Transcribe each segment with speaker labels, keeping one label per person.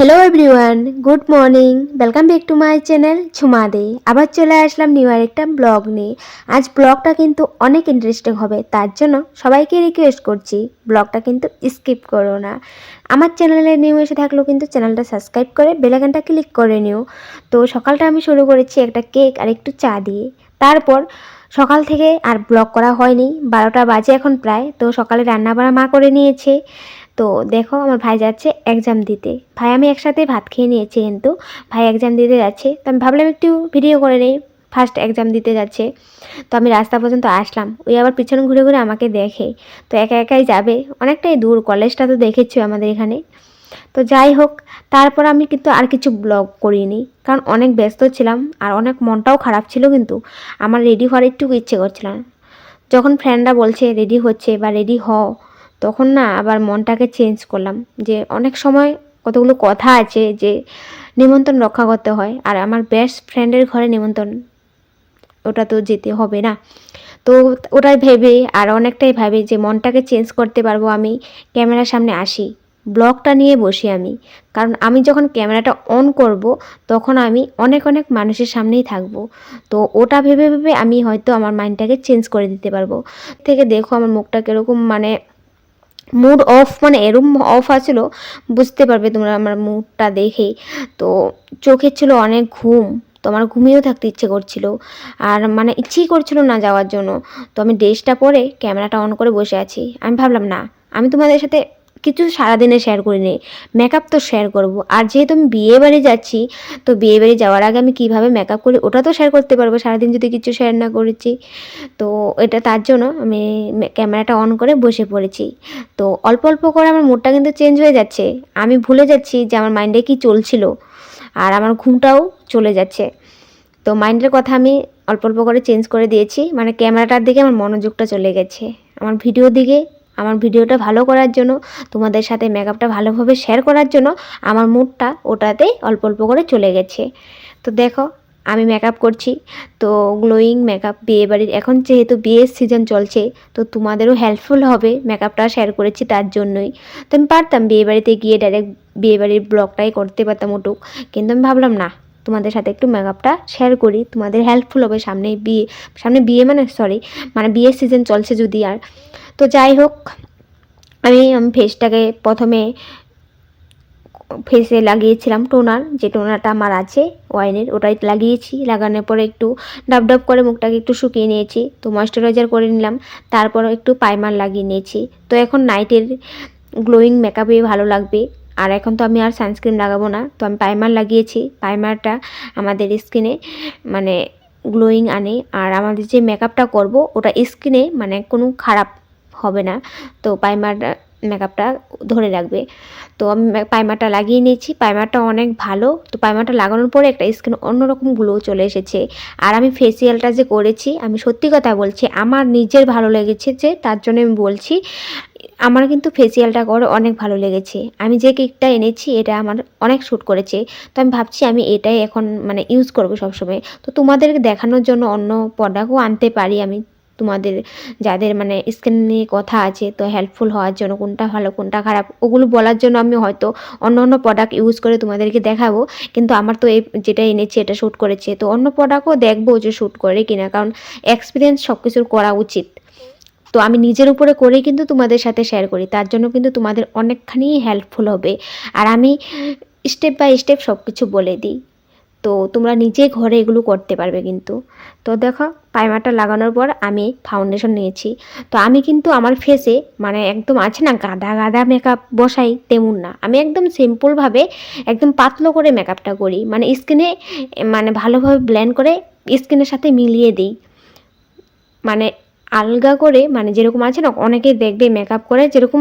Speaker 1: Hello everyone good morning welcome back to my channel ঝুমাদে আবার চলে আসলাম new আর একটা blog নিয়ে। আজ ব্লগটা কিন্তু অনেক ইন্টারেস্টিং হবে, তার জন্য সবাইকে রিকোয়েস্ট করছি ব্লগটা কিন্তু স্কিপ করো না। আমার চ্যানেলে নিউ এসে থাকলেও কিন্তু চ্যানেলটা সাবস্ক্রাইব করে বেলাগানটা ক্লিক করে নিও। তো সকালটা আমি শুরু করেছি একটা কেক আর একটু চা দিয়ে। তারপর সকাল থেকে আর ব্লগ করা হয়নি, বারোটা বাজে এখন প্রায়, তো সকালে রান্না বাড়া মা করে নিয়েছে। তো দেখো আমার ভাই যাচ্ছে এক্সাম দিতে। ভাই, আমি একসাথে ভাত খেয়ে নিয়েছি কিন্তু। ভাই এক্সাম দিতে যাচ্ছে। তো আমি ভাবলাম একটু ভিডিও করে নেই। ফার্স্ট এক্সাম দিতে যাচ্ছে। তো আমি রাস্তা পর্যন্ত আসলাম। ওই আবার পিছনে ঘুরে ঘুরে আমাকে দেখে। তো একা একাই যাবে। অনেকটাই দূর। কলেজটা তো দেখেছ আমাদের এখানে। তো যাই হোক, তারপর আমি কিন্তু আর কিছু ব্লগ করিনি। কারণ অনেক ব্যস্ত ছিলাম আর অনেক মনটাও খারাপ ছিল কিন্তু আমার রেডি হওয়ার একটু ইচ্ছে করছিল না। যখন ফ্রেন্ডরা বলছে রেডি হচ্ছে বা রেডি হও। তখন না আবার মনটাকে চেঞ্জ করলাম যে অনেক সময় কতগুলো কথা আছে যে নিমন্ত্রণ রক্ষা করতে হয়। আর আমার বেস্ট ফ্রেন্ডের ঘরে নিমন্ত্রণ, ওটা তো যেতে হবে না। তো ওটাই ভেবে আর অনেকটাই ভাবে যে মনটাকে চেঞ্জ করতে পারব আমি, ক্যামেরার সামনে আসি, ব্লগটা নিয়ে বসি আমি। কারণ আমি যখন ক্যামেরাটা অন করব, তখন আমি অনেক অনেক মানুষের সামনেই থাকব। তো ওটা ভেবে ভেবে আমি হয়তো আমার মাইন্ডটাকে চেঞ্জ করে দিতে পারব। থেকে দেখো আমার মুখটা কীরকম মানে মুড অফ মানে এরম অফ আছিল, বুঝতে পারবে তোমরা আমার মুডটা দেখেই। তো চোখের ছিল অনেক ঘুম, তো আমার ঘুমিয়েও থাকতে ইচ্ছে করছিল। আর মানে ইচ্ছেই করছিল না যাওয়ার জন্য। তো আমি ড্রেসটা পরে ক্যামেরাটা অন করে বসে আছি। আমি ভাবলাম, না, আমি তোমাদের সাথে কিছু সারাদিনে শেয়ার করিনি মেকআপ তো শেয়ার করব। আর যেহেতু আমি বিয়ে বাড়ি যাচ্ছি, তো বিয়ে বাড়ি যাওয়ার আগে আমি কীভাবে মেকআপ করি ওটা তো শেয়ার করতে পারব। সারাদিন যদি কিছু শেয়ার না করেছি, তো এটা তার জন্য আমি ক্যামেরাটা অন করে বসে পড়েছি। তো অল্প অল্প করে আমার মুডটা কিন্তু চেঞ্জ হয়ে যাচ্ছে। আমি ভুলে যাচ্ছি যে আমার মাইন্ডে কি চলছিল, আর আমার ঘুমটাও চলে যাচ্ছে। তো মাইন্ডের কথা আমি অল্প অল্প করে চেঞ্জ করে দিয়েছি। মানে ক্যামেরাটার দিকে আমার মনোযোগটা চলে গেছে। আমার ভিডিও দিকে আমার ভিডিওটা ভালো করার জন্য, তোমাদের সাথে মেকআপটা ভালোভাবে শেয়ার করার জন্য আমার মুডটা ওটাতেই অল্প অল্প করে চলে গেছে। তো দেখো, আমি মেকআপ করছি, তো গ্লোয়িং মেকআপ বিয়ে বাড়ির এখন যেহেতু বিয়ের সিজন চলছে, তো তোমাদেরও হেল্পফুল হবে মেকআপটা শেয়ার করেছি তার জন্যই। তো আমি পারতাম বিয়ে বাড়িতে গিয়ে ডাইরেক্ট বিয়ে বাড়ির ব্লগটাই করতে পারতাম ওটুক, কিন্তু আমি ভাবলাম না, তোমাদের সাথে একটু মেকআপটা শেয়ার করি, তোমাদের হেল্পফুল হবে সামনে বিয়ে সামনে বিয়ে মানে সরি মানে বিয়ের সিজন চলছে যদি আর। তো যাই হোক, আমি ফেসটাকে প্রথমে ফেসে লাগিয়েছিলাম টোনার, যে টোনারটা আমার আছে, ওয়াইনের, ওটাই লাগিয়েছি। লাগানোর পরে একটু ডাব ডাব করে মুখটাকে একটু শুকিয়ে নিয়েছি, তো ময়শ্চারাইজার করে নিলাম তারপর একটু পাইমার লাগিয়ে নিয়েছি। তো এখন নাইটের গ্লোয়িং মেকআপে ভালো লাগবে। আর এখন তো আমি আর সানস্ক্রিন লাগাবো না, তো আমি পাইমার লাগিয়েছি। পাইমারটা আমাদের স্কিনে মানে গ্লোয়িং আনে। আর আমাদের যে মেকআপটা করব, ওটা স্কিনে মানে কোনো খারাপ হবে না। তো পাইমারটা মেকআপটা ধরে রাখবে। তো আমি পাইমারটা লাগিয়ে নিয়েছি। পাইমারটা অনেক ভালো। তো পাইমারটা লাগানোর পরে একটা স্কিন অন্যরকম গ্লো চলে এসেছে। আর আমি ফেসিয়ালটা যে করেছি, আমি সত্যি কথা বলছি, আমার নিজের ভালো লেগেছে যে, তার জন্য আমি বলছি, আমার কিন্তু ফেসিয়ালটা করে অনেক ভালো লেগেছে। আমি যে কেকটা এনেছি, এটা আমার অনেক শ্যুট করেছে। তো আমি ভাবছি, আমি এটাই এখন মানে ইউজ করব সবসময়। তো তোমাদেরকে দেখানোর জন্য অন্য প্রোডাক্টও আনতে পারি আমি। তোমাদের যাদের মানে স্কিন নিয়ে কথা আছে, তো হেল্পফুল হওয়ার জন্য কোনটা ভালো, কোনটা খারাপ, ওগুলো বলার জন্য আমি হয়তো অন্য অন্য প্রোডাক্ট ইউজ করে তোমাদেরকে দেখাবো। কিন্তু আমার তো এই যেটা এনেছি, এটা শ্যুট করেছে, তো অন্য প্রোডাক্টও দেখব যে শ্যুট করে কিনা, কারণ এক্সপিরিয়েন্স সব কিছুর করা উচিত। তো আমি নিজের উপরে করেই কিন্তু তোমাদের সাথে শেয়ার করি, তার জন্য কিন্তু তোমাদের অনেকখানি হেল্পফুল হবে। আর আমি স্টেপ বাই স্টেপ সব কিছু বলে দিই। তো তোমরা নিজে ঘরে এগুলো করতে পারবে কিন্তু। তো দেখো প্রাইমারটা লাগানোর পর আমি ফাউন্ডেশন নিয়েছি। তো আমি কিন্তু আমার ফেসে মানে একদম আছে না, গাদা গাদা মেকআপ বসাই তেমন না। আমি একদম সিম্পলভাবে একদম পাতলো করে মেকআপটা করি। মানে স্কিনে মানে ভালোভাবে ব্লেন্ড করে স্কিনের সাথে মিলিয়ে দিই। মানে আলগা করে মানে যেরকম আছে না অনেকে দেখবে মেকআপ করে, যেরকম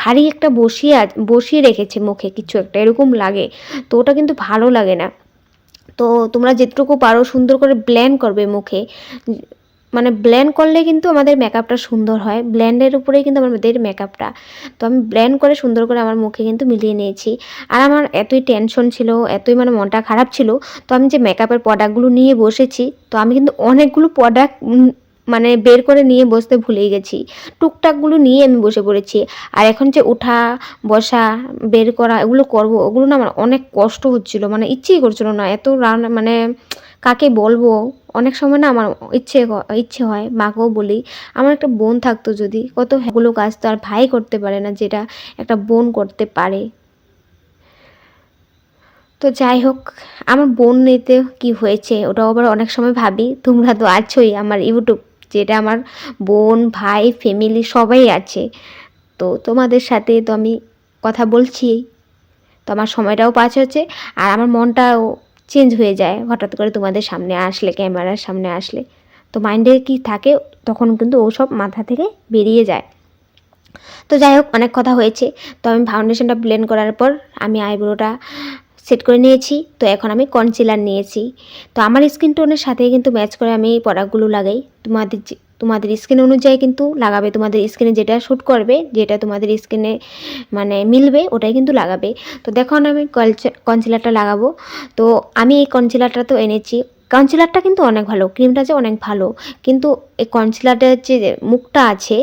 Speaker 1: ভারী একটা বসিয়ে বসিয়ে রেখেছে মুখে কিছু একটা, এরকম লাগে। তো ওটা কিন্তু ভালো লাগে না। তো তোমরা যেটুকু পারো সুন্দর করে ব্ল্যান্ড করবে মুখে। মানে ব্ল্যান্ড করলে কিন্তু আমাদের মেকআপটা সুন্দর হয়। ব্ল্যান্ডের উপরেই কিন্তু আমাদের মেকআপটা তো আমি ব্ল্যান্ড করে সুন্দর করে আমার মুখে কিন্তু মিলিয়ে নিয়েছি। আর আমার এতই টেনশন ছিল, এতই মানে মনটা খারাপ ছিল। তো আমি যে মেকআপের প্রোডাক্টগুলো নিয়ে বসেছি, তো আমি কিন্তু অনেকগুলো প্রোডাক্ট মানে বের করে নিয়ে বসতে ভুলেই গেছি। টুকটাকগুলো নিয়ে আমি বসে পড়েছি। আর এখন যে ওঠা বসা, বের করা, এগুলো করব, ওগুলো না আমার অনেক কষ্ট হচ্ছিল। মানে ইচ্ছেই করছিল না। এত রান মানে কাকে বলব? অনেক সময় না আমার ইচ্ছে ইচ্ছে হয়, মাকেও বলি। আমার একটা বোন থাকতো যদি, কত এগুলো কাজ তো আর ভাই করতে পারে না যেটা একটা বোন করতে পারে। তো যাই হোক, আমার বোন নিতে কি হয়েছে ওটাও আবার অনেক সময় ভাবি। তোমরা তো আছোই আমার ইউটিউব যেটা আমার বোন, ভাই ফ্যামিলি সবাই আছে। তো তোমাদের সাথে তো আমি কথা বলছি। তো আমার সময়টাও পাস হচ্ছে আর আমার মনটাও চেঞ্জ হয়ে যায় হঠাৎ করে তোমাদের সামনে আসলে, ক্যামেরার সামনে আসলে। তো মাইন্ডে কি থাকে তখন কিন্তু ওসব মাথা থেকে বেরিয়ে যায়। তো যাই হোক, অনেক কথা হয়েছে। তো আমি ফাউন্ডেশনটা ব্লেন্ড করার পর আমি আইব্রোটা সেট করে নিয়েছি। তো এখন আমি কনসিলার নিয়েছি। তো আমার স্কিন টোনের সাথে কিন্তু ম্যাচ করে আমি এই প্রোডাক্টগুলো লাগাই। তোমাদের তোমাদের স্কিন অনুযায়ী কিন্তু লাগাবে। তোমাদের স্কিনে যেটা শ্যুট করবে, যেটা তোমাদের স্কিনে মানে মিলবে, ওটাই কিন্তু লাগাবে। তো দেখো আমি কনসিলারটা লাগাবো। তো আমি এই কনসিলারটা তো এনেছি। কনসিলারটা কিন্তু অনেক ভালো, ক্রিমটা যে অনেক ভালো। কিন্তু এই কনসিলারটার যে মুখটা আছে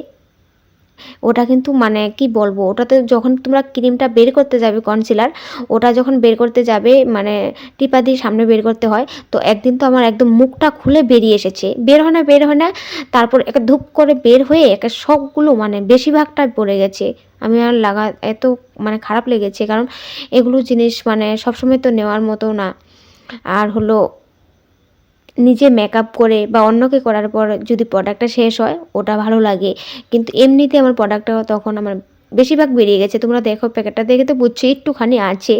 Speaker 1: ওটা কিন্তু মানে কি বলব, ওটাতে যখন তোমরা ক্রিমটা বের করতে যাবে কনসিলার ওটা যখন বের করতে যাবে মানে টিপা দিয়ে সামনে বের করতে হয়, তো একদিন তো আমার একদম মুখটা খুলে বেরিয়ে এসেছে। বের হয় না, বের হয় না, তারপর একটা ধূপ করে বের হয়ে একটা সবগুলো মানে বেশিরভাগটা পড়ে গেছে। আমি আর লাগা, এত মানে খারাপ লেগেছে, কারণ এগুলো জিনিস মানে সবসময় তো নেওয়ার মতো না। আর হলো নিজে মেকআপ করে বা অন্যকে করার পর যদি প্রোডাক্টটা শেষ হয়, ওটা ভালো লাগে। কিন্তু এমনিতে আমার প্রোডাক্টটা তখন আমার বেশিরভাগ বেরিয়ে গেছে। তোমরা দেখো প্যাকেটটা দেখে তো বুঝছ, একটুখানি আছে।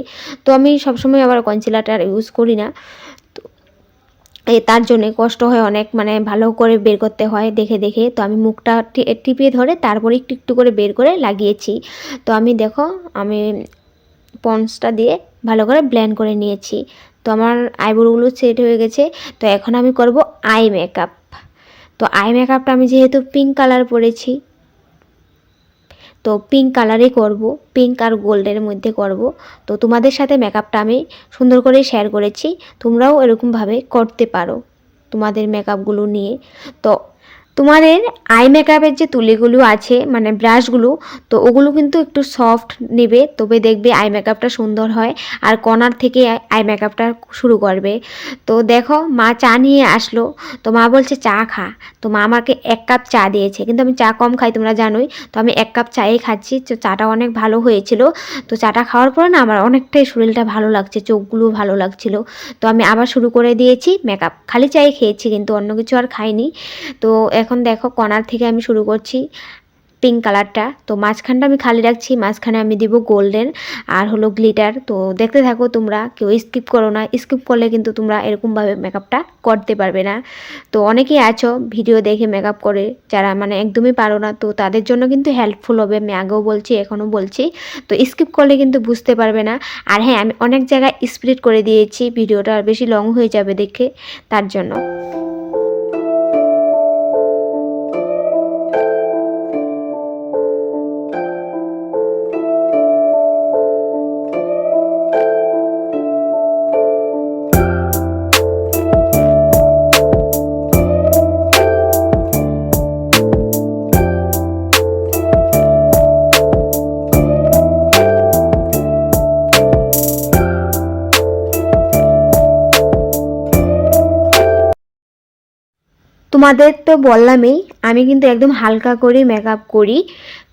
Speaker 1: তো আমি সবসময় আবার কনসিলারটা ইউজ করি না। তো তার জন্যে কষ্ট হয় অনেক মানে ভালো করে বের করতে হয় দেখে দেখে। তো আমি মুখটা টিপিয়ে ধরে তারপরে একটু একটু করে বের করে লাগিয়েছি। তো আমি দেখো, আমি পন্সটা দিয়ে ভালো করে ব্লেন্ড করে নিয়েছি। তো আমার আইব্রোগুলো সেট হয়ে গেছে। তো এখন আমি করব আই মেকআপ। তো আই মেকআপটা আমি যেহেতু পিঙ্ক কালার পরেছি, তো পিঙ্ক কালারে করব, পিঙ্ক আর গোল্ডের মধ্যে করব। তো তোমাদের সাথে মেকআপটা আমি সুন্দর করে শেয়ার করেছি, তোমরাও এরকমভাবে করতে পারো তোমাদের মেকআপগুলো নিয়ে। তো তোমাদের আই মেকআপের যে তুলিগুলো আছে মানে ব্রাশগুলো তো ওগুলো কিন্তু একটু সফট নেবে, তবে দেখবে আই মেকআপটা সুন্দর হয় আর কর্নার থেকে আই মেকআপটা শুরু করবে। তো দেখো, মা চা নিয়ে আসলো। তো মা বলছে, চা খা। তো মা আমাকে এক কাপ চা দিয়েছে। কিন্তু আমি চা কম খাই, তোমরা জানোই। তো আমি এক কাপ চাই খাচ্ছি, তো চাটা অনেক ভালো হয়েছিল। তো চাটা খাওয়ার পরে না আমার অনেকটাই শরীরটা ভালো লাগছে চোখগুলো ভালো লাগছিল। তো আমি আবার শুরু করে দিয়েছি মেকআপ খালি চাই খেয়েছি, কিন্তু অন্য কিছু আর খাইনি। তো এখন দেখো কর্নার থেকে আমি শুরু করছি পিঙ্ক কালারটা তো মাঝখানটা আমি খালি রাখছি, মাঝখানে আমি দিব গোল্ডেন আর হলো গ্লিটার তো দেখতে থাকো তোমরা, কেউ স্কিপ করো না। স্কিপ করলে কিন্তু তোমরা এরকমভাবে মেকআপটা করতে পারবে না। তো অনেকেই আছো ভিডিও দেখে মেকআপ করে, যারা মানে একদমই পারো না, তো তাদের জন্য কিন্তু হেল্পফুল হবে। আমি আগেও বলছি, এখনও বলছি। তো স্কিপ করলে কিন্তু বুঝতে পারবে না। আর হ্যাঁ আমি অনেক জায়গায় স্প্লিট করে দিয়েছি ভিডিওটা আর বেশি লং হয়ে যাবে দেখে, তার জন্য। তোমাদের তো বললামই, আমি কিন্তু একদম হালকা করে মেকআপ করি।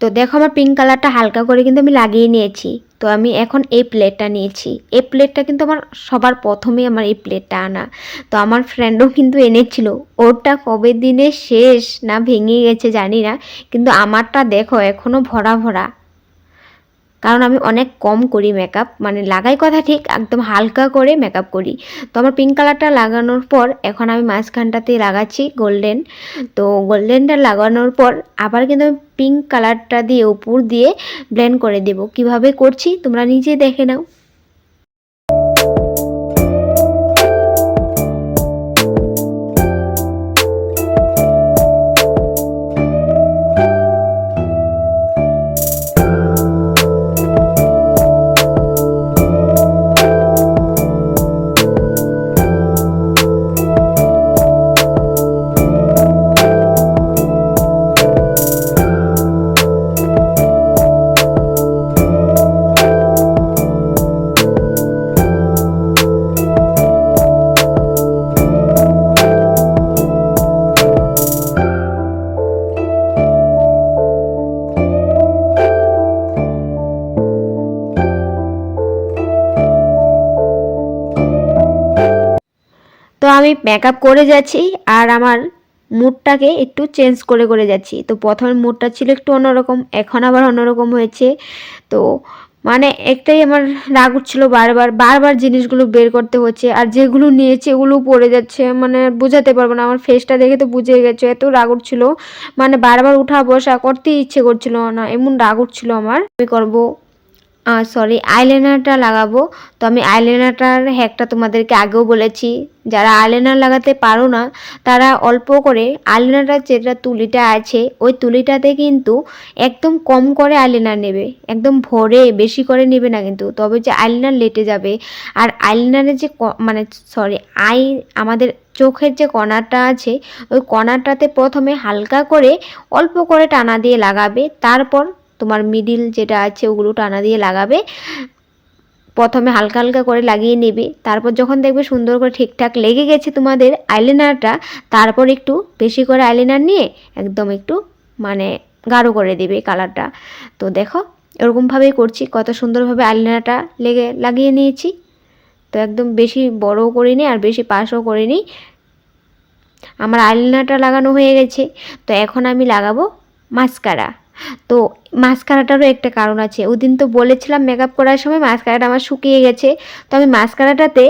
Speaker 1: তো দেখো আমার পিঙ্ক কালারটা হালকা করে কিন্তু আমি লাগিয়ে নিয়েছি। তো আমি এখন এই প্লেটটা নিয়েছি। এই প্লেটটা কিন্তু আমার সবার প্রথমেই আমার এই প্লেটটা আনা। তো আমার ফ্রেন্ডও কিন্তু এনেছিল। ওরটা কবে দিনে শেষ না ভেঙে গেছে জানি না। কিন্তু আমারটা দেখো এখনও ভরা ভরা। কারণ আমি অনেক কম করি মেকআপ মানে লাগাই কথা ঠিক, একদম হালকা করে মেকআপ করি। তো আমার পিঙ্ক কালারটা লাগানোর পর, এখন আমি মাঝখানটাতে লাগাচ্ছি গোল্ডেন তো গোল্ডেনটা লাগানোর পর, আবার কিন্তু আমি পিঙ্ক কালারটা দিয়ে উপর দিয়ে ব্লেন্ড করে দেব। কীভাবে করছি, তোমরা নিজে দেখে নাও। মেকআপ করে যাচ্ছি আর আমার মুডটাকে একটু চেঞ্জ করে করে যাচ্ছি। তো প্রথমে মুডটা ছিল একটু অন্যরকম, এখন আবার অন্যরকম হয়েছে। তো মানে একটাই আমার রাগ উঠছিল বারবার বারবার জিনিসগুলো বের করতে হচ্ছে আর যেগুলো নিয়েছি ওগুলো পড়ে যাচ্ছে। মানে বোঝাতে পারব না, আমার ফেসটা দেখে তো বুঝে গেছে, এত রাগ উঠছিল। মানে বারবার উঠা বসা করতেই ইচ্ছে করছিল না, এমন রাগ উঠছিল আমার। আমি করব সরি আইলাইনারটা লাগাবো। তো আমি আইলাইনারটার হ্যাকটা তোমাদেরকে আগেও বলেছি, যারা আইলাইনার লাগাতে পারো না, তারা অল্প করে আইলাইনারটার যেটা তুলিটা আছে, ওই তুলিটাতে কিন্তু একদম কম করে আইলাইনার নেবে, একদম ভরে বেশি করে নেবে না কিন্তু, তবে যে আইলাইনার লেটে যাবে। আর আইলাইনারের যে মানে সরি আই আমাদের চোখের যে কণাটা আছে, ওই কণাটাতে প্রথমে হালকা করে অল্প করে টানা দিয়ে লাগাবে, তারপর তোমার মিডিল যেটা আছে ওগুলো টানা দিয়ে লাগাবে। প্রথমে হালকা হালকা করে লাগিয়ে নেবে। তারপর যখন দেখবে সুন্দর করে ঠিকঠাক লেগে গেছে তোমাদের আইলাইনারটা তারপর একটু বেশি করে আইলাইনার নিয়ে একদম একটু মানে গাঢ় করে দেবে কালারটা তো দেখো, এরকমভাবেই করছি। কত সুন্দরভাবে আইলাইনারটা লেগে, লাগিয়ে নিয়েছি। তো একদম বেশি বড়ও করিনি আর বেশি পাশও করিনি। আমার আইলাইনারটা লাগানো হয়ে গেছে। তো এখন আমি লাগাবো মাস্কারা তো মাস্কারাটারও একটা কারণ আছে। ওদিন তো বলেছিলাম মেকআপ করার সময় মাস্কারাটা আমার শুকিয়ে গেছে। তো আমি মাস্কারাটাতে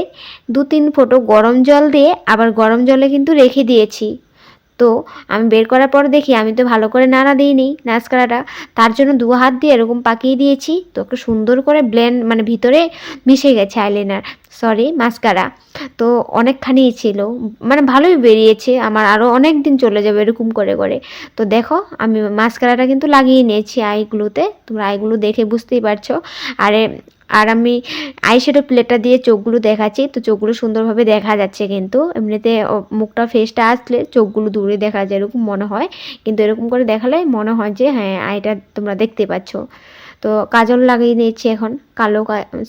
Speaker 1: দু তিন ফোটো গরম জল দিয়ে আবার গরম জলে কিন্তু রেখে দিয়েছি। তো আমি বের করার পর দেখি আমি তো ভালো করে নাড়া দিইনি মাস্কারাটা তার জন্য দু হাত দিয়ে এরকম পাকিয়ে দিয়েছি। তো একটু সুন্দর করে ব্লেন্ড মানে ভিতরে মিশে গেছে আইলাইনার সরি মাস্কারা তো অনেকখানি ছিল। মানে ভালোই বেরিয়েছে। আমার আরও অনেক দিন চলে যাবে এরকম করে করে। তো দেখো, আমি মাস্কারাটা কিন্তু লাগিয়ে নিয়েছি আইগুলোতে তোমরা আইগুলো দেখে বুঝতেই পারছ। আর আর আমি আইশ্যাডো প্লেটটা দিয়ে চোখগুলো দেখাচ্ছি, তো চোখগুলো সুন্দরভাবে দেখা যাচ্ছে কিন্তু। এমনিতে মুখটা ফেসটা আসলে চোখগুলো দূরে দেখা যায় এরকম মনে হয়। কিন্তু এরকম করে দেখালে মনে হয় যে হ্যাঁ আইটা তোমরা দেখতে পাচ্ছ। তো কাজল লাগিয়ে নিয়েছি এখন। কালো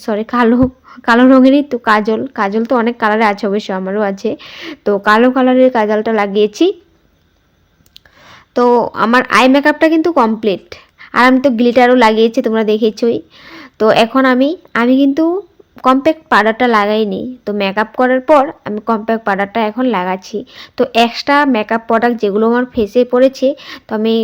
Speaker 1: সরি কালো কালো রঙেরই তো কাজল। কাজল তো অনেক কালারে আছে অবশ্য, আমারও আছে। তো কালো কালারের কাজলটা লাগিয়েছি। তো আমার আই মেকআপটা কিন্তু কমপ্লিট আর আমি তো গ্লিটারও লাগিয়েছি, তোমরা দেখেছই। তো এখন আমি আমি কিন্তু কম্প্যাক্ট পাউডারটা লাগাইনি। তো মেকআপ করার পর আমি কম্প্যাক্ট পাউডারটা এখন লাগাচ্ছি। তো এক্সট্রা মেকআপ প্রোডাক্ট যেগুলো আমার ফেসে পড়েছে, তো আমি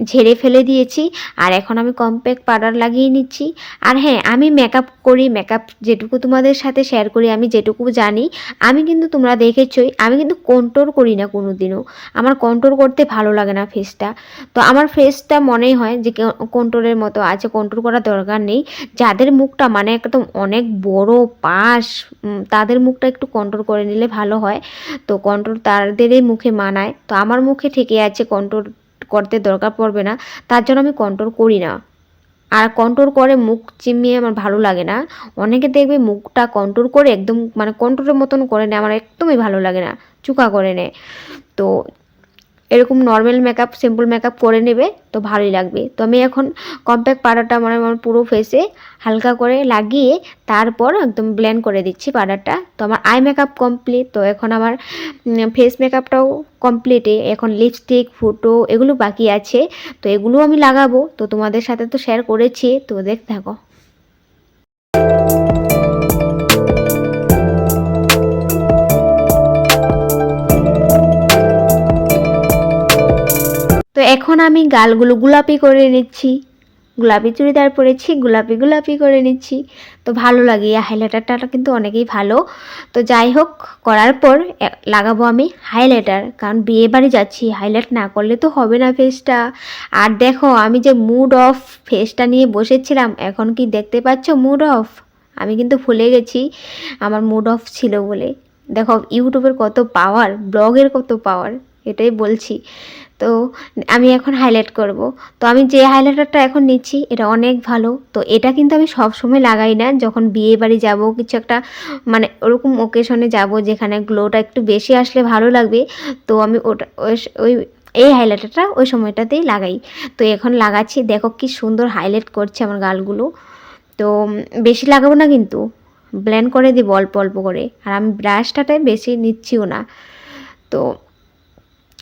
Speaker 1: ঝেড়ে ফেলে দিয়েছি, আর এখন আমি কম্প্যাক্ট পাউডার লাগিয়ে নিচ্ছি। আর হ্যাঁ আমি মেকআপ করি মেকআপ যেটুকু তোমাদের সাথে শেয়ার করি, আমি যেটুকু জানি, আমি কিন্তু তোমরা দেখেছই, আমি কিন্তু কন্ট্রোল করি না কোনো দিনও আমার কন্ট্রোল করতে ভালো লাগে না ফেসটা তো আমার ফেসটা মনেই হয় যে কন্ট্রোলের মতো আছে কন্ট্রোল করার দরকার নেই। যাদের মুখটা মানে একদম অনেক বড়, পাশ তাদের মুখটা একটু কন্ট্রোল করে নিলে ভালো হয়। তো কন্ট্রোল তাদেরই মুখে মানায়। তো আমার মুখে ঠিকই আছে কন্ট্রোল করতে দরকার পড়বে না, তার জন্য আমি কন্ট্রোল করি না। আর কন্ট্রোল করে মুখ চিমিয়ে আমার ভালো লাগে না। অনেকে দেখবে মুখটা কন্ট্রোল করে একদম মানে কন্ট্রোলের মতন করে নেয়, আমার একদমই ভালো লাগে না, চুকা করে নেয়। তো এরকম নর্মাল মেকআপ সিম্পল মেকআপ করে নেবে তো ভালোই লাগবে। তো আমি এখন কম্প্যাক্ট পাউডারটা মানে আমার পুরো ফেসে হালকা করে লাগিয়ে তারপর একদম ব্লেন্ড করে দিচ্ছি পাউডারটা তো আমার আই মেকআপ কমপ্লিট তো এখন আমার ফেস মেকআপটাও কমপ্লিটে এখন লিপস্টিক ফুটো এগুলো বাকি আছে, তো এগুলো আমি লাগাবো। তো তোমাদের সাথে তো শেয়ার করেছি, তো দেখতে থাকো। এখন আমি গালগুলো গোলাপি করে নিচ্ছি। গোলাপি চুড়িদার পরেছি, গোলাপি গোলাপি করে নিচ্ছি। তো ভালো লাগে, এই হাইলাইটারটা কিন্তু অনেকেই ভালো। তো যাই হোক, করার পর লাগাবো আমি হাইলাইটার কারণ বিয়ে বাড়ি যাচ্ছি হাইলাইট না করলে তো হবে না ফেসটা আর দেখো, আমি যে মুড অফ ফেসটা নিয়ে বসেছিলাম, এখন কি দেখতে পাচ্ছ মুড অফ আমি কিন্তু ভুলে গেছি, আমার মুড অফ ছিল বলে। দেখো, ইউটিউবের কত পাওয়ার ব্লগের কত পাওয়ার এটাই বলছি। তো আমি এখন হাইলাইট করব। তো আমি যে হাইলাইটারটা এখন নিচ্ছি, এটা অনেক ভালো। তো এটা কিন্তু আমি সব সময় লাগাই না। যখন বিয়ে বাড়ি যাব, কিছু একটা মানে ওরকম ওকেশনে যাব যেখানে গ্লোটা একটু বেশি আসলে ভালো লাগবে, তো আমি ওটা, ওই- এই হাইলাইটারটা ওই সময়টাতেই লাগাই। তো এখন লাগাচ্ছি। দেখো কি সুন্দর হাইলাইট করছে আমার গালগুলো। তো বেশি লাগাবো না কিন্তু। ব্লেন্ড করে দিব অল্প অল্প করে। আর আমি ব্রাশটাতে বেশি নিচ্ছিও না। তো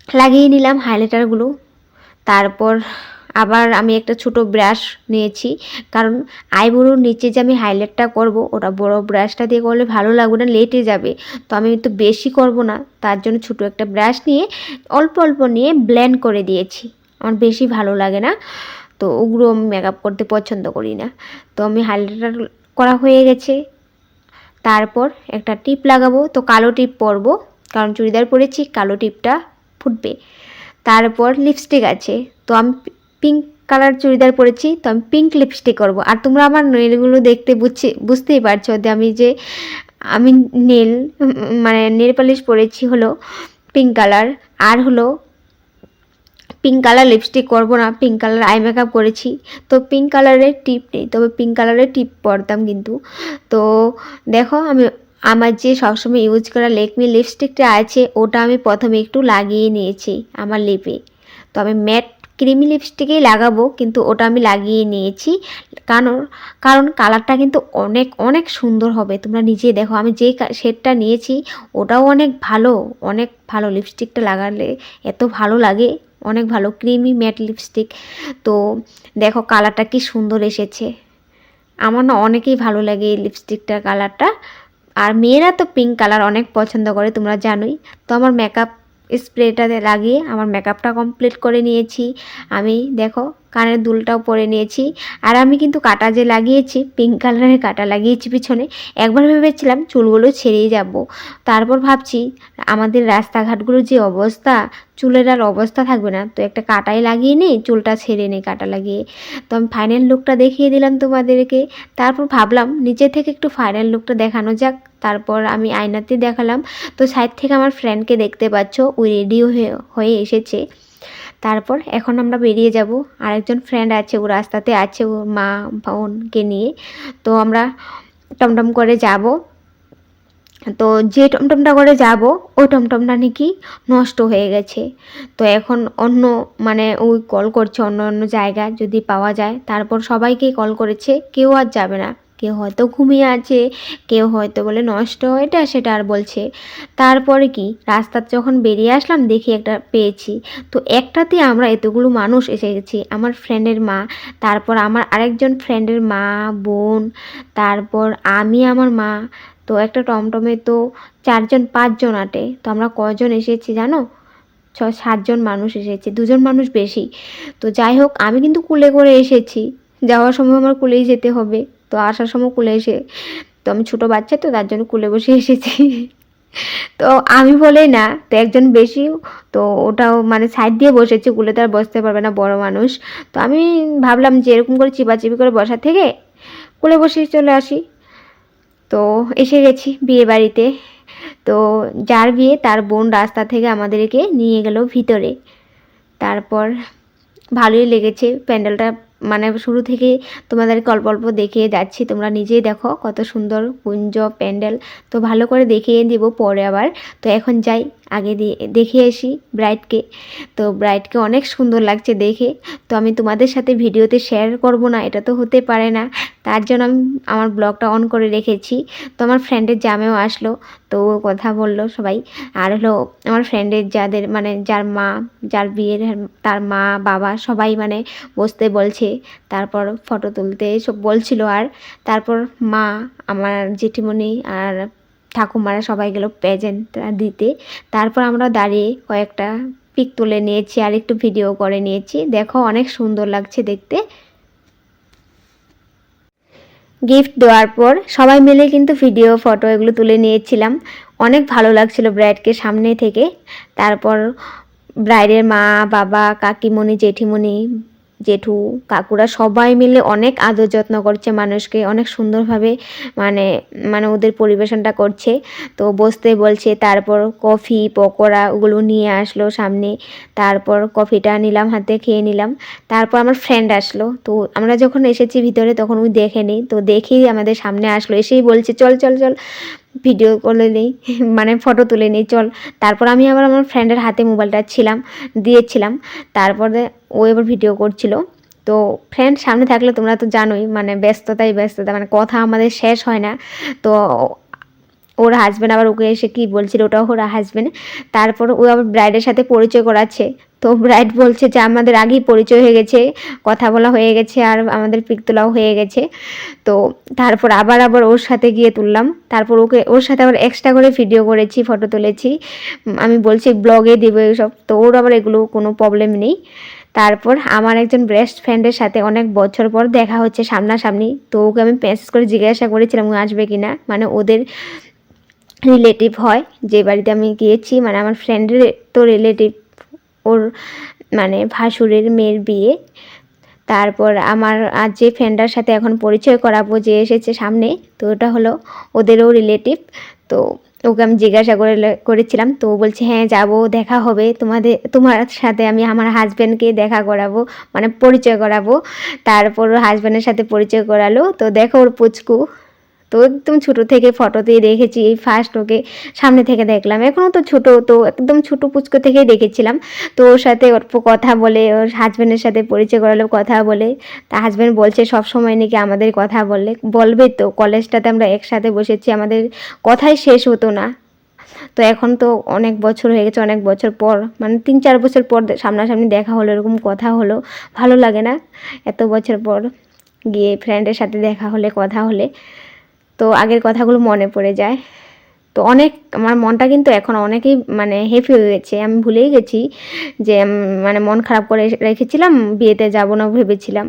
Speaker 1: লাগিয়ে নিলাম হাইলাইটারগুলো তারপর আবার আমি একটা ছোট ব্রাশ নিয়েছি। কারণ আইবুড়োর নিচে যে আমি হাইলাইটটা করব, ওটা বড় ব্রাশটা দিয়ে করলে ভালো লাগবে না, লেটে যাবে। তো আমি তো বেশি করব না, তার জন্য ছোট একটা ব্রাশ নিয়ে অল্প অল্প নিয়ে ব্ল্যান্ড করে দিয়েছি। আমার বেশি ভালো লাগে না, তো ওগুলো আমি মেকআপ করতে পছন্দ করি না। তো আমি হাইলাইটার করা হয়ে গেছে। তারপর একটা টিপ লাগাবো, তো কালো টিপ পরবো। কারণ চুড়িদার পরেছি, কালো টিপটা ফুটবে। তারপর লিপস্টিক আছে। তো আমি পিঙ্ক কালার চুড়িদার পরেছি, তো আমি পিঙ্ক লিপস্টিক করব। আর তোমরা আমার নেলগুলো দেখতে বুঝছি, বুঝতেই পারছ যে আমি যে, আমি নেল মানে নেল পালিশ পরেছি হলো পিঙ্ক কালার আর হলো পিঙ্ক কালার লিপস্টিক করব না পিঙ্ক কালার আই মেকআপ করেছি। তো পিঙ্ক কালারের টিপ নেই, তবে পিঙ্ক কালারের টিপ পরতাম কিন্তু। তো দেখো আমি আমার যে সবসময় ইউজ করা লেকমি লিপস্টিকটা আছে, ওটা আমি প্রথমে একটু লাগিয়ে নিয়েছি আমার লিপে তো আমি ম্যাট ক্রিমি লিপস্টিকেই লাগাবো, কিন্তু ওটা আমি লাগিয়ে নিয়েছি। কারণ কারণ কালারটা কিন্তু অনেক অনেক সুন্দর হবে। তোমরা নিজেই দেখো, আমি যে শেডটা নিয়েছি, ওটাও অনেক ভালো অনেক ভালো লিপস্টিকটা লাগালে এত ভালো লাগে, অনেক ভালো ক্রিমি ম্যাট লিপস্টিক তো দেখো কালারটা কি সুন্দর এসেছে। আমার না অনেকেই ভালো লাগে এই লিপস্টিকটার কালারটা আর মেয়েরা তো পিঙ্ক কালার অনেক পছন্দ করে, তোমরা জানোই। তো আমার মেকআপ স্প্রেটাতে লাগিয়ে, আমার মেকআপটা কমপ্লিট করে নিয়েছি। আমি, দেখো কানের দুলটাও পরে নিয়েছি। আর আমি কিন্তু কাটা যে লাগিয়েছি পিঙ্ক কালারের কাটা লাগিয়েছি পিছনে, একবার ভেবেছিলাম চুলগুলো ছেড়েই যাব। তারপর ভাবছি, আমাদের রাস্তাঘাটগুলোর যে অবস্থা, চুলের আর অবস্থা থাকবে না। তো একটা কাটাই লাগিয়ে নিই, চুলটা ছেড়ে নেই কাটা লাগিয়ে। তো আমি ফাইনাল লুকটা দেখিয়ে দিলাম তোমাদেরকে। তারপর ভাবলাম নিচে থেকে একটু ফাইনাল লুকটা দেখানো যাক। তারপর আমি আয়নাতে দেখালাম। তো সাইড থেকে আমার ফ্রেন্ডকে দেখতে পাচ্ছ ওই রেডি হয়ে এসেছে। তারপর এখন আমরা বেরিয়ে যাব। আরেকজন ফ্রেন্ড আছে, ও রাস্তাতে আছে ওর মা বোনকে নিয়ে। তো আমরা টমটম করে যাব। তো যে টমটমটা করে যাব, ওই টমটমটা নাকি নষ্ট হয়ে গেছে। তো এখন অন্য মানে ওই কল করছে অন্য অন্য জায়গায় যদি পাওয়া যায়। তারপর সবাইকেই কল করেছে, কেউ আর যাবে না। কেউ হয়তো ঘুমিয়ে আছে, কেউ হয়তো বলে নষ্ট এটা সেটা আর বলছে। তারপরে কি? রাস্তার যখন বেরিয়ে আসলাম দেখি একটা পেয়েছি। তো একটাতে আমরা এতগুলো মানুষ এসে গেছি। আমার ফ্রেন্ডের মা, তারপর আমার আরেকজন ফ্রেন্ডের মা, বোন, তারপর আমি, আমার মা, তো একটা টমটমে তো চারজন, পাঁচজন আটে। তো আমরা কজন এসেছি জানো? ছ, সাতজন মানুষ এসেছে, দুজন মানুষ বেশি। তো যাই হোক, আমি কিন্তু কুলে করে এসেছি। যাওয়ার সময় আমার কুলেই যেতে হবে। তো আসার সময় কুলে এসে, তো আমি ছোটো বাচ্চা তো, তার জন্য কুলে বসে এসেছি। তো আমি বলেই না, তো একজন বেশি, তো ওটাও মানে সাইড দিয়ে বসেছে, কুলে তো আর বসতে পারবে না, বড় মানুষ। তো আমি ভাবলাম যে এরকম করে চিপাচিপি করে বসা থেকে কুলে বসে চলে আসি। তো এসে গেছি বিয়ে বাড়িতে। তো যার বিয়ে, তার বোন রাস্তা থেকে আমাদেরকে নিয়ে গেল ভিতরে। তারপর ভালোই লেগেছে, প্যান্ডেলটা মানে শুরু থেকে তোমাদেরকে অল্প অল্প দেখিয়ে যাচ্ছি। তোমরা নিজেই দেখো কত সুন্দর কুঞ্জ প্যান্ডেল। তো ভালো করে দেখিয়ে দিব পরে আবার। তো এখন যাই। আগে দিয়ে দেখে আসি ব্রাইডকে তো ব্রাইডকে অনেক সুন্দর লাগছে দেখে। তো আমি তোমাদের সাথে ভিডিওতে শেয়ার করব না, এটা তো হতে পারে না। তার জন্য আমি আমার ব্লগটা অন করে রেখেছি। তো আমার ফ্রেন্ডের জামেও আসলো, তো কথা বলল সবাই। আর হলো আমার ফ্রেন্ডের যাদের মানে যার মা, যার বিয়ের তার মা, বাবা সবাই মানে বসতে বলছে। তারপর ফটো তুলতে সব বলছিল আর। তারপর মা, আমার জেঠিমণি আর ঠাকুমারা সবাই গেল প্রেজেন্ট দিতে। তারপর আমরা দাঁড়িয়ে কয়েকটা পিক তুলে নিয়েছি, আর একটু ভিডিও করে নিয়েছি। দেখো অনেক সুন্দর লাগছে দেখতে। গিফট দেওয়ার পর সবাই মিলে কিন্তু ভিডিও ফটো এগুলো তুলে নিয়েছিলাম। অনেক ভালো লাগছিল ব্রাইডকে সামনে থেকে। তারপর ব্রাইডের মা, বাবা, কাকিমণি, জেঠিমণি জেঠু, কাকুরা সবাই মিলে অনেক আদর যত্ন করছে মানুষকে, অনেক সুন্দরভাবে মানে মানে ওদের পরিবেশনটা করছে। তো বসতে বলছে, তারপর কফি, পকোড়া ওগুলো নিয়ে আসলো সামনে। তারপর কফিটা নিলাম, হাতে খেয়ে নিলাম। তারপর আমার ফ্রেন্ড আসলো। তো আমরা যখন এসেছি ভিতরে, তখন ওই দেখেনি তো দেখেই আমাদের সামনে আসলো। এসেই বলছে, চল চল চল। ভিডিও করে নিই মানে ফটো তুলে নিই, চল। তারপর আমি আবার আমার ফ্রেন্ডের হাতে মোবাইলটা ছিলাম, দিয়েছিলাম। তারপরে ও এবার ভিডিও করছিল। তো ফ্রেন্ড সামনে থাকলে তোমরা তো জানোই মানে ব্যস্ততাই ব্যস্ততা মানে কথা আমাদের শেষ হয় না। তো ওর হাজব্যান্ড আবার ওকে এসে কি বলছিল ওটাও ওর হাজব্যান্ড তারপর ও আবার ব্রাইডের সাথে পরিচয় করাচ্ছে। তো ব্রাইড বলছে যে, আমাদের আগেই পরিচয় হয়ে গেছে, কথা বলা হয়ে গেছে আর আমাদের পিক তোলাও হয়ে গেছে। তো তারপর আবার আবার ওর সাথে গিয়ে তুললাম। তারপর ওকে, ওর সাথে আবার এক্সট্রা করে ভিডিও করেছি ফটো তুলেছি। আমি বলছি ব্লগে দেবো এসব তো ওর আবার এগুলো কোনো প্রবলেম নেই। তারপর আমার একজন বেস্ট ফ্রেন্ডের সাথে অনেক বছর পর দেখা হচ্ছে সামনাসামনি। তো ওকে আমি মেসেজ করে জিজ্ঞাসা করেছিলাম, ও আসবে কি না মানে ওদের রিলেটিভ হয়। যে বাড়িতে আমি গিয়েছি মানে আমার ফ্রেন্ডের তো রিলেটিভ ওর মানে ভাসুরের মেয়ের বিয়ে। তারপর আমার, আর যে ফ্রেন্ডার সাথে এখন পরিচয় করাবো যে এসেছে সামনে, তো ওটা হলো ওদেরও রিলেটিভ তো ওকে আমি জিজ্ঞাসা করে করেছিলাম, তো ও বলছে হ্যাঁ যাব, দেখা হবে। তোমাদের, তোমার সাথে আমি আমার হাজব্যান্ডকে দেখা করাবো মানে পরিচয় করাবো। তারপর হাজব্যান্ডের সাথে পরিচয় করালো। তো দেখো ওর পুচকু। তো একদম ছোটো থেকে ফটোতেই দেখেছি, এই ফার্স্ট ওকে সামনে থেকে দেখলাম। এখনও তো ছোট, তো একদম ছোটো পুচকো থেকেই দেখেছিলাম। তো ওর সাথে অল্প কথা বলে, ওর হাজব্যান্ডের সাথে পরিচয় করালো, কথা বলে। তা হাজব্যান্ড বলছে, সব সময় নাকি আমাদের কথা বললে বলবে তো কলেজটাতে আমরা একসাথে বসেছি, আমাদের কথাই শেষ হতো না। তো এখন তো অনেক বছর হয়ে গেছে, অনেক বছর পর মানে তিন চার বছর পর সামনাসামনি দেখা হলো, এরকম কথা হলো। ভালো লাগে না এত বছর পর গিয়ে ফ্রেন্ডের সাথে দেখা হলে, কথা হলে। তো আগের কথাগুলো মনে পড়ে যায়। তো অনেক, আমার মনটা কিন্তু এখন অনেকেই মানে হেপি হয়ে গেছে। আমি ভুলেই গেছি যে মানে মন খারাপ করে রেখেছিলাম, বিয়েতে যাব না ভেবেছিলাম।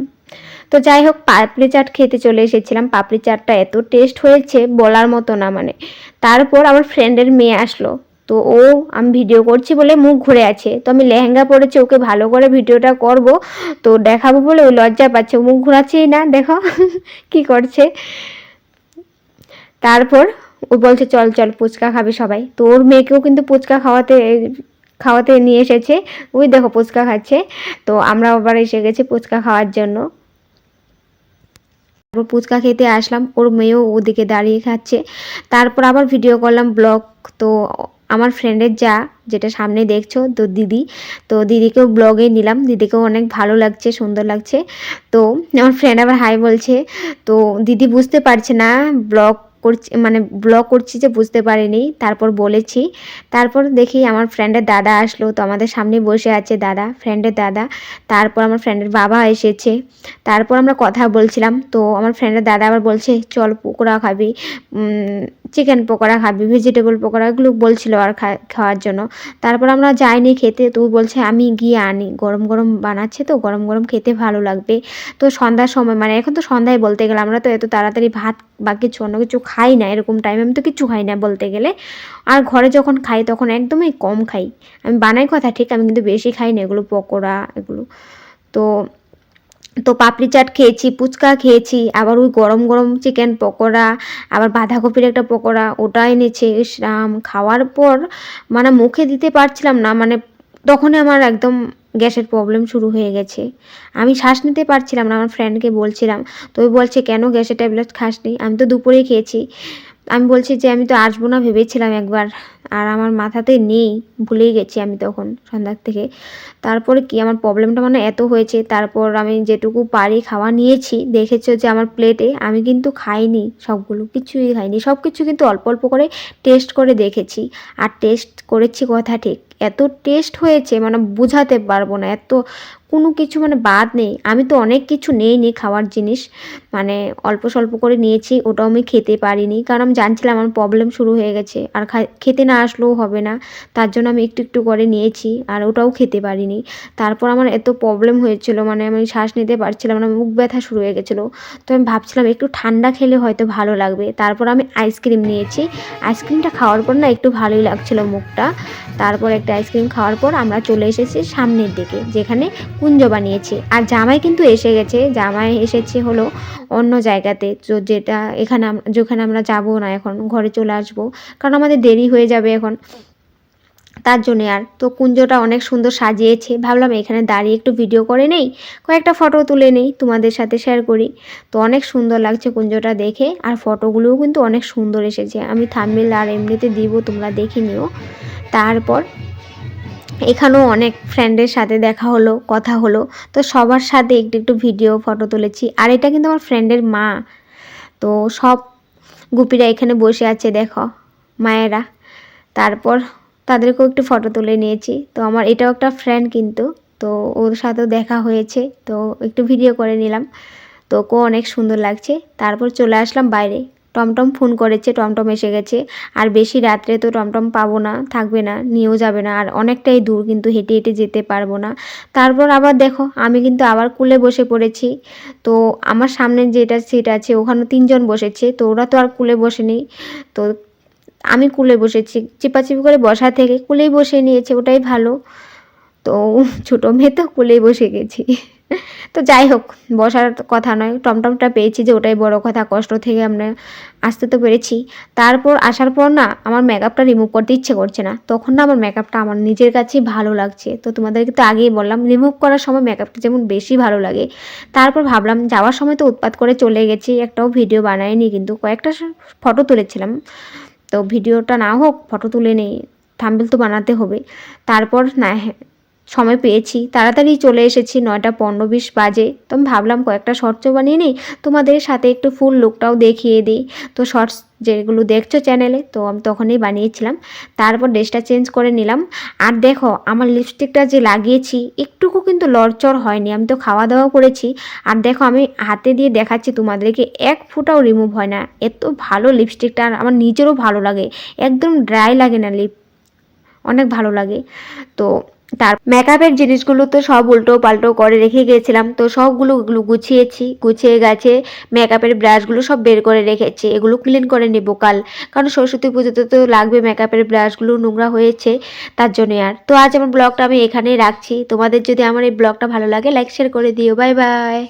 Speaker 1: তো যাই হোক, পাপড়ি চাট খেতে চলে এসেছিলাম। পাপড়ি চাটটা এত টেস্ট হয়েছে বলার মতো না মানে। তারপর আমার ফ্রেন্ডের মেয়ে আসলো। তো ও, আমি ভিডিও করছি বলে মুখ ঘুরে আছে। তো আমি লেহেঙ্গা পরেছি, ওকে ভালো করে ভিডিওটা করব। তো দেখাবো বলে ও লজ্জা পাচ্ছে। মুখ ঘোরাচ্ছেই না, দেখো কি করছে। তারপর ও বলছে, চল চল, ফুচকা খাবে সবাই। তো ওর মেয়েকেও কিন্তু ফুচকা খাওয়াতে খাওয়াতে নিয়ে এসেছে। ওই দেখো ফুচকা খাচ্ছে। তো আমরা আবার এসে গেছি ফুচকা খাওয়ার জন্য। তারপর ফুচকা খেতে আসলাম। ওর মেয়েও ওদিকে দাঁড়িয়ে খাচ্ছে। তারপর আবার ভিডিও করলাম ব্লগ তো আমার ফ্রেন্ডের যা, যেটা সামনে দেখছ, তো দিদি। তো দিদিকেও ব্লগে নিলাম। দিদিকেও অনেক ভালো লাগছে, সুন্দর লাগছে। তো আমার ফ্রেন্ড আবার হাই বলছে। তো দিদি বুঝতে পারছে না ব্লগ করছি মানে ব্লগ করছি যে বুঝতে পারিনি, তারপর বলেছি। তারপর দেখি আমার ফ্রেন্ডের দাদা আসলো, তো আমাদের সামনে বসে আছে দাদা ফ্রেন্ডের দাদা। তারপর আমার ফ্রেন্ডের বাবা এসেছে। তারপর আমরা কথা বলছিলাম, তো আমার ফ্রেন্ডের দাদা আবার বলছে, চল পকোড়া খাবি চিকেন পকোড়া খাবি ভেজিটেবল পকোড়া, এগুলো বলছিল আর খাওয়ার জন্য। তারপর আমরা যাইনি খেতে তো বলছে, আমি গিয়ে আনি, গরম গরম বানাচ্ছে তো, গরম গরম খেতে ভালো লাগবে। তো সন্ধ্যার সময় মানে এখন তো সন্ধ্যায় বলতে গেলে, আমরা তো এত তাড়াতাড়ি ভাত বা কিছু অন্য কিছু খাই না, এরকম টাইমে আমি তো কিছু খাই না বলতে গেলে। আর ঘরে যখন খাই, তখন একদমই কম খাই। আমি বানাই কথা ঠিক, আমি কিন্তু বেশি খাই না এগুলো, পকোড়া এগুলো। তো তো পাপড়ি চাট খেয়েছি, ফুচকা খেয়েছি, আবার ওই গরম গরম চিকেন পকোড়া, আবার বাঁধাকপির একটা পকোড়া, ওটা এনেছে রাম, খাওয়ার পর মানে মুখে দিতে পারছিলাম না মানে তখনই আমার একদম গ্যাসের প্রবলেম শুরু হয়ে গেছে। আমি শ্বাস নিতে পারছিলাম না, আমার ফ্রেন্ডকে বলছিলাম তো ওই বলছে কেন গ্যাসের ট্যাবলেট খাসনি? আমি তো দুপুরেই খেয়েছি। আমি বলছি যে, আমি তো আসব না, ভেবেছিলাম একবার। আর আমার মাথাতে নেই, ভুলেই গেছি আমি তখন সন্ধ্যার থেকে। তারপরে কি, আমার প্রবলেমটা মানে এত হয়েছে, তারপর আমি যেটুকু পারি খাওয়া নিয়েছি। দেখেছ যে, আমার প্লেটে আমি কিন্তু খাইনি সবগুলো, কিছুই খাইনি। সব কিছু কিন্তু অল্প অল্প করে টেস্ট করে দেখেছি। আর টেস্ট করেছি কথা ঠিক। এত টেস্ট হয়েছে মানে বোঝাতে পারব না এত কোনো কিছু মানে বাদ নেই। আমি তো অনেক কিছু নেইনি খাওয়ার জিনিস। মানে অল্প স্বল্প করে নিয়েছি, ওটাও আমি খেতে পারিনি। কারণ আমি জানছিলাম আমার প্রবলেম শুরু হয়ে গেছে। আর খেতে না আসলেও হবে না। তার জন্য আমি একটু একটু করে নিয়েছি, আর ওটাও খেতে পারিনি। তারপর আমার এত প্রবলেম হয়েছিল মানে আমি শ্বাস নিতে পারছিলাম না, মুখ ব্যথা শুরু হয়ে গেছিল। তো আমি ভাবছিলাম একটু ঠান্ডা খেলে হয়তো ভালো লাগবে। তারপর আমি আইসক্রিম নিয়েছি। আইসক্রিমটা খাওয়ার পর না একটু ভালোই লাগছিল মুখটা। তারপর একটা আইসক্রিম খাওয়ার পর আমরা চলে এসেছি সামনের দিকে, যেখানে কুঞ্জ বানিয়েছি। আর জামাই কিন্তু এসে গেছে। জামাই এসেছে হলো অন্য জায়গাতে, তো যেটা এখানে যেখানে আমরা যাব না এখন, ঘরে চলে আসব। কারণ আমাদের দেরি হয়ে যাবে এখন। তার জন্যে আর, তো কুঞ্জটা অনেক সুন্দর সাজিয়েছে। ভাবলাম এখানে দাঁড়িয়ে একটু ভিডিও করে নেই, কয়েকটা ফটো তুলে নেই, তোমাদের সাথে শেয়ার করি। তো অনেক সুন্দর লাগছে কুঞ্জটা দেখে, আর ফটোগুলোও কিন্তু অনেক সুন্দর এসেছে। আমি থাম্বেল আর এমনিতে দিব, তোমরা দেখে নিও। তারপর এখানেও অনেক ফ্রেন্ডের সাথে দেখা হলো, কথা হলো। তো সবার সাথে একটু একটু ভিডিও ফটো তুলেছি। আর এটা কিন্তু আমার ফ্রেন্ডের মা। তো সব গুপিরা এখানে বসে আছে, দেখো, মায়েরা। তারপর তাদেরকেও একটু ফটো তুলে নিয়েছি। তো আমার এটাও একটা ফ্রেন্ড কিন্তু। তো ওর সাথেও দেখা হয়েছে। তো একটু ভিডিও করে নিলাম। তো ওকেও অনেক সুন্দর লাগছে। তারপর চলে আসলাম বাইরে। টমটম ফোন করেছে, টমটম এসে গেছে। আর বেশি রাত্রে তো টমটম পাবো না, থাকবে না, নিয়েও যাবে না। আর অনেকটাই দূর কিন্তু হেঁটে হেঁটে যেতে পারব না। তারপর আবার দেখো, আমি কিন্তু আবার কুলে বসে পড়েছি। তো আমার সামনে যেটা সিট আছে, ওখানে তিনজন বসেছে। তো ওরা তো আর কুলে বসেনি। তো আমি কুলে বসেছি। চিপাচিপি করে বসা থেকে কুলেই বসে নিয়েছে, ওটাই ভালো। তো ছোটো মেয়ে তো কুলেই বসে গেছি। তো যাই হোক বসার কথা নয় টমটমটা পেয়েছি যে ওটাই বড় কথা কষ্ট থেকে আমরা আসতে তো পেরেছি। তারপর আসার পর না আমার মেকআপটা রিমুভ করতে ইচ্ছে করছে না। তখন না আমার মেকআপটা আমার নিজের কাছেই ভালো লাগছে। তো তোমাদেরকে তো আগেই বললাম রিমুভ করার সময় মেকআপটা যেমন বেশি ভালো লাগে। তারপর ভাবলাম যাওয়ার সময় তো উৎপাত করে চলে গেছি একটাও ভিডিও বানায়নি কিন্তু কয়েকটা ফটো তুলেছিলাম। তো ভিডিওটা না হোক ফটো তুলে নেই থাম্বেল তো বানাতে হবে। তারপর না হ্যাঁ, সময় পেয়েছি। তাড়াতাড়ি চলে এসেছি নয়টা পনেরো বিশ বাজে। তো আমি ভাবলাম কয়েকটা শর্টসও বানিয়ে নিই, তোমাদের সাথে একটু ফুল লুকটাও দেখিয়ে দিই। তো শর্টস যেগুলো দেখছ চ্যানেলে তো আমি তখনই বানিয়েছিলাম। তারপর ড্রেসটা চেঞ্জ করে নিলাম। আর দেখো, আমার লিপস্টিকটা যে লাগিয়েছি, একটুকু কিন্তু লড়চড় হয়নি। আমি তো খাওয়া দাওয়া করেছি। আর দেখো, আমি হাতে দিয়ে দেখাচ্ছি তোমাদেরকে, এক ফুটাও রিমুভ হয় না। এত ভালো লিপস্টিকটা আর আমার নিজেরও ভালো লাগে। একদম ড্রাই লাগে না লিপ অনেক ভালো লাগে। তো তার মেকআপের জিনিসগুলো তো সব উল্টো পাল্টো করে রেখে গিয়েছিলাম, তো সবগুলো গুছিয়েছি, গুছিয়ে গেছে মেকআপের ব্রাশগুলো সব বের করে রেখেছি, এগুলো ক্লিন করে নেব কাল, কারণ সরস্বতী পুজোতে তো লাগবে মেকআপের ব্রাশগুলো নোংরা হয়েছে, তার জন্য আর। তো আজ আমার ব্লগটা আমি এখানেই রাখছি, তোমাদের যদি আমার এই ব্লগটা ভালো লাগে লাইক শেয়ার করে দিও বাই বাই